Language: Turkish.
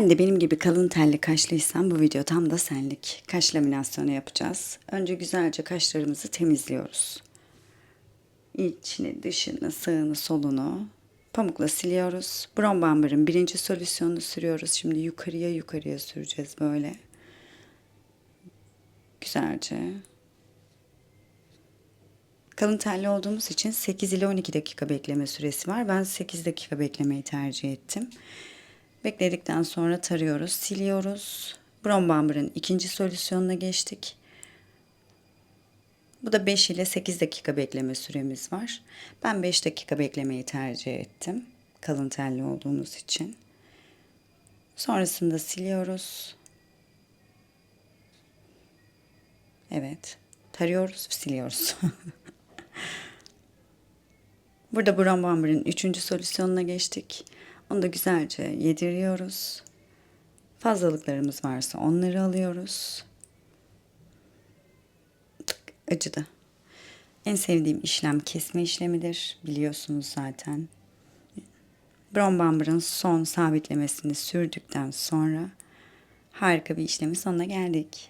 Sen de benim gibi kalın telli kaşlıysan bu video tam da senlik. Kaş laminasyonu yapacağız. Önce güzelce kaşlarımızı temizliyoruz. İçini, dışını, sağını, solunu pamukla siliyoruz. Brown Bomber'ın birinci solüsyonunu sürüyoruz. Şimdi yukarıya yukarıya süreceğiz böyle. Güzelce. Kalın telli olduğumuz için 8 ile 12 dakika bekleme süresi var. Ben 8 dakika beklemeyi tercih ettim. Bekledikten sonra tarıyoruz, siliyoruz. Brown Bomber'ın ikinci solüsyonuna geçtik. Bu da 5 ile 8 dakika bekleme süremiz var. Ben 5 dakika beklemeyi tercih ettim. Kalın telli olduğumuz için. Sonrasında siliyoruz. Evet. Tarıyoruz, siliyoruz. Burada Brown Bomber'ın üçüncü solüsyonuna geçtik. Onu da güzelce yediriyoruz. Fazlalıklarımız varsa onları alıyoruz. Tık, acıdı. En sevdiğim işlem kesme işlemidir. Biliyorsunuz zaten. Brown son sabitlemesini sürdükten sonra harika bir işlemin sonuna geldik.